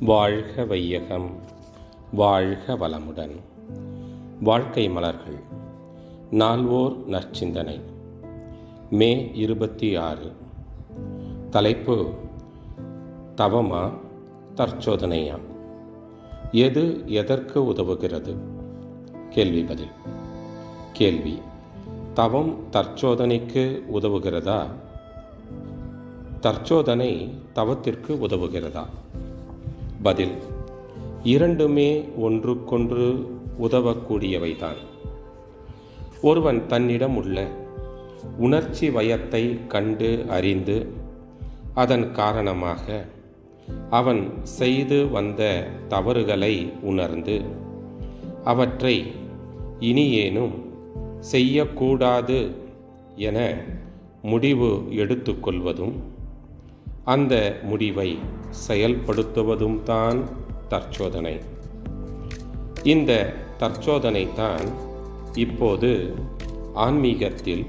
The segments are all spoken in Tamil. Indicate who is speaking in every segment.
Speaker 1: வாழ்க வையகம் வாழ்க வளமுடன். வாழ்க்கை மலர்கள் நால்வோர் நற்சிந்தனை. மே இருபத்தி ஆறு தலைப்பு தவமா தற்சோதனையா? எது எதற்கு உதவுகிறது? கேள்வி பதில். கேள்வி தவம் தற்சோதனைக்கு உதவுகிறதா? தற்சோதனை தவத்திற்கு உதவுகிறதா? பதில். இரண்டுமே ஒன்றுக்கொன்று உதவக்கூடியவைதான். ஒருவன் தன்னிடம் உள்ள உணர்ச்சி வயத்தை கண்டு அறிந்து அதன் காரணமாக அவன் செய்து வந்த தவறுகளை உணர்ந்து அவற்றை இனியேனும் செய்யக்கூடாது என முடிவு எடுத்துக்கொள்வதும் அந்த முடிவை செயல்படுத்துவதும் தான் தற்சோதனை. இந்த தற்சோதனை தான் இப்போது ஆன்மீகத்தில்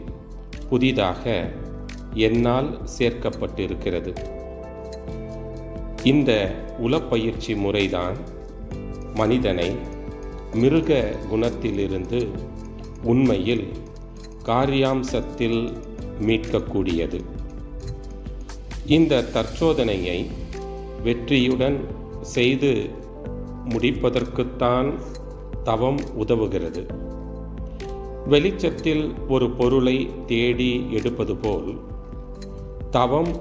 Speaker 1: புதிதாக என்னால் சேர்க்கப்பட்டிருக்கிறது. இந்த உளப்பயிற்சி முறைதான் மனிதனை மிருக குணத்திலிருந்து உண்மையில் காரியாம்சத்தில் மீட்கக்கூடியது. இந்த தற்சோதனையை வெற்றியுடன் செய்து முடிப்பதற்குத்தான் தவம் உதவுகிறது. வெளிச்சத்தில் ஒரு பொருளை தேடி எடுப்பது போல் தவம்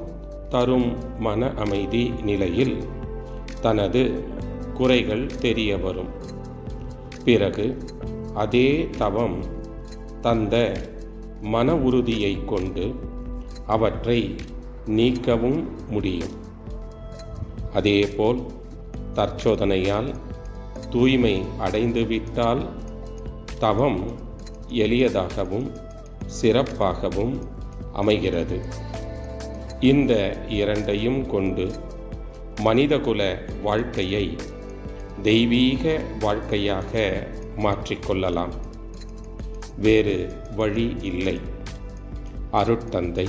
Speaker 1: தரும் மன அமைதி நிலையில் தனது குறைகள் தெரிய வரும். பிறகு அதே தவம் தந்த மன உறுதியை கொண்டு அவற்றை நீக்கவும் முடியும். அதேபோல் தற்சோதனையால் தூய்மை அடைந்துவிட்டால் தவம் எளியதாகவும் சிறப்பாகவும் அமைகிறது. இந்த இரண்டையும் கொண்டு மனிதகுல வாழ்க்கையை தெய்வீக வாழ்க்கையாக மாற்றிக்கொள்ளலாம். வேறு வழி இல்லை. அருட்தந்தை